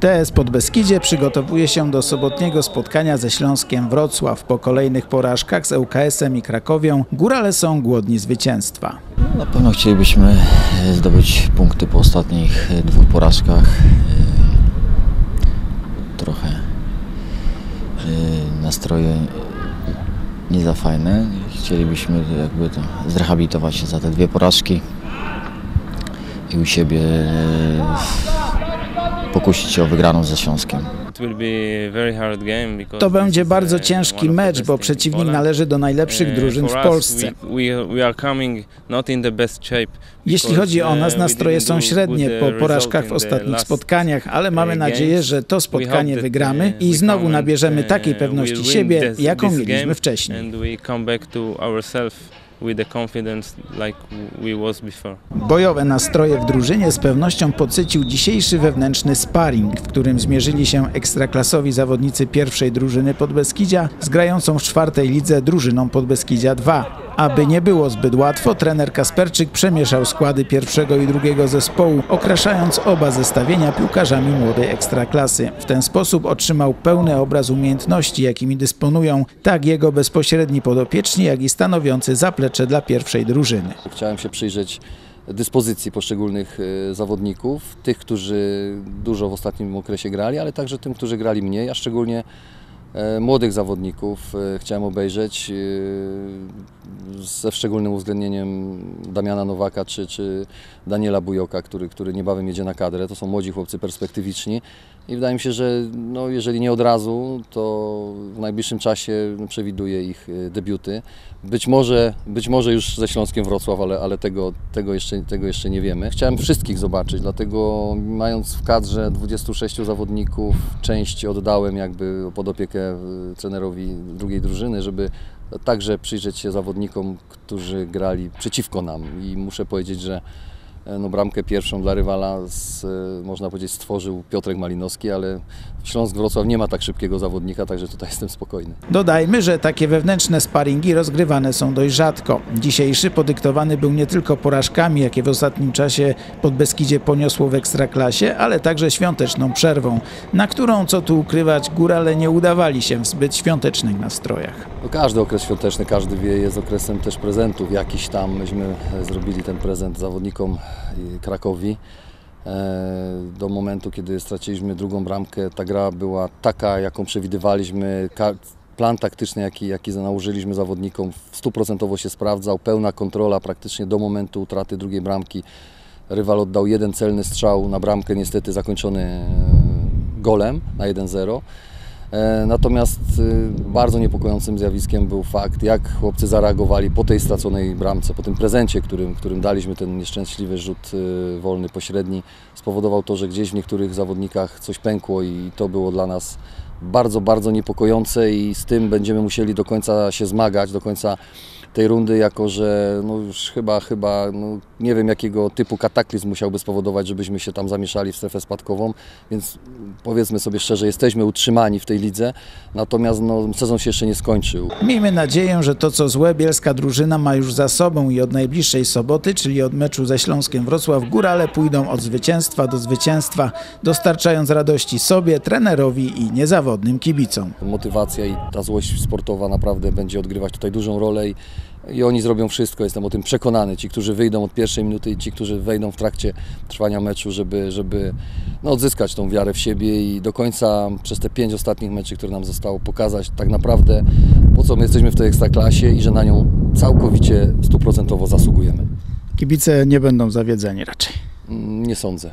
TS Podbeskidzie przygotowuje się do sobotniego spotkania ze Śląskiem Wrocław. Po kolejnych porażkach z ŁKS-em i Krakowią górale są głodni zwycięstwa. Na pewno chcielibyśmy e, zdobyć punkty po ostatnich e, dwóch porażkach. E, Trochę nastroje nie za fajne. Chcielibyśmy jakby to zrehabilitować się za te dwie porażki i u siebie pokusić się o wygraną ze Śląskiem. To będzie bardzo ciężki mecz, bo przeciwnik należy do najlepszych drużyn w Polsce. Jeśli chodzi o nas, nastroje są średnie po porażkach w ostatnich spotkaniach, ale mamy nadzieję, że to spotkanie wygramy i znowu nabierzemy takiej pewności siebie, jaką mieliśmy wcześniej. With the confidence like we was before. Bojowe nastroje w drużynie z pewnością podsycił dzisiejszy wewnętrzny sparring, w którym zmierzyli się ekstraklasowi zawodnicy pierwszej drużyny Podbeskidzia z grającą w czwartej lidze drużyną Podbeskidzia 2. Aby nie było zbyt łatwo, trener Kasperczyk przemieszał składy pierwszego i drugiego zespołu, okraszając oba zestawienia piłkarzami młodej ekstraklasy. W ten sposób otrzymał pełny obraz umiejętności, jakimi dysponują tak jego bezpośredni podopieczni, jak i stanowiący zaplecze dla pierwszej drużyny. Chciałem się przyjrzeć dyspozycji poszczególnych e, zawodników, tych, którzy dużo w ostatnim okresie grali, ale także tym, którzy grali mniej, a szczególnie młodych zawodników e, chciałem obejrzeć ze szczególnym uwzględnieniem Damiana Nowaka czy, czy Daniela Bujoka, który, który niebawem jedzie na kadrę. To są młodzi chłopcy perspektywiczni i wydaje mi się, że no, jeżeli nie od razu, to w najbliższym czasie przewiduję ich e, debiuty. Być może, być może już ze Śląskiem Wrocław, ale, ale tego, tego, jeszcze, tego jeszcze nie wiemy. Chciałem wszystkich zobaczyć, dlatego mając w kadrze 26 zawodników, część oddałem jakby pod opiekę e, trenerowi drugiej drużyny, żeby także przyjrzeć się zawodnikom, którzy grali przeciwko nam. I muszę powiedzieć, że no, bramkę pierwszą dla rywala, z, e, można powiedzieć, stworzył Piotrek Malinowski, ale Śląsk Wrocław nie ma tak szybkiego zawodnika, także tutaj jestem spokojny. Dodajmy, że takie wewnętrzne sparingi rozgrywane są dość rzadko. Dzisiejszy podyktowany był nie tylko porażkami, jakie w ostatnim czasie pod Beskidzie poniosło w Ekstraklasie, ale także świąteczną przerwą, na którą, co tu ukrywać, górale nie udawali się w zbyt świątecznych nastrojach. No, każdy okres świąteczny, każdy wie, jest okresem też prezentów. Jakiś tam myśmy e, zrobili ten prezent zawodnikom Krakowi. E, do momentu, kiedy straciliśmy drugą bramkę, ta gra była taka, jaką przewidywaliśmy. Plan taktyczny, jaki, jaki nałożyliśmy zawodnikom, stuprocentowo się sprawdzał. Pełna kontrola praktycznie do momentu utraty drugiej bramki. Rywal oddał jeden celny strzał na bramkę, niestety zakończony e, golem na 1-0. E, natomiast y, bardzo niepokojącym zjawiskiem był fakt, jak chłopcy zareagowali po tej straconej bramce, po tym prezencie, którym, którym daliśmy ten nieszczęśliwy rzut y, wolny, pośredni. Spowodował to, że gdzieś w niektórych zawodnikach coś pękło i to było dla nas bardzo, bardzo niepokojące i z tym będziemy musieli do końca się zmagać, do końca tej rundy, jako że no już chyba, chyba no nie wiem jakiego typu kataklizm musiałby spowodować, żebyśmy się tam zamieszali w strefę spadkową, więc powiedzmy sobie szczerze, jesteśmy utrzymani w tej lidze, natomiast no, sezon się jeszcze nie skończył. Miejmy nadzieję, że to co złe bielska drużyna ma już za sobą i od najbliższej soboty, czyli od meczu ze Śląskiem Wrocław, górale pójdą od zwycięstwa do zwycięstwa, dostarczając radości sobie, trenerowi i niezawodnym kibicom. Motywacja i ta złość sportowa naprawdę będzie odgrywać tutaj dużą rolę i i oni zrobią wszystko, jestem o tym przekonany. Ci, którzy wyjdą od pierwszej minuty i ci, którzy wejdą w trakcie trwania meczu, żeby, żeby no, odzyskać tą wiarę w siebie i do końca przez te pięć ostatnich meczy, które nam zostało, pokazać tak naprawdę po co my jesteśmy w tej ekstraklasie i że na nią całkowicie stuprocentowo zasługujemy. Kibice nie będą zawiedzeni raczej. Mm, nie sądzę.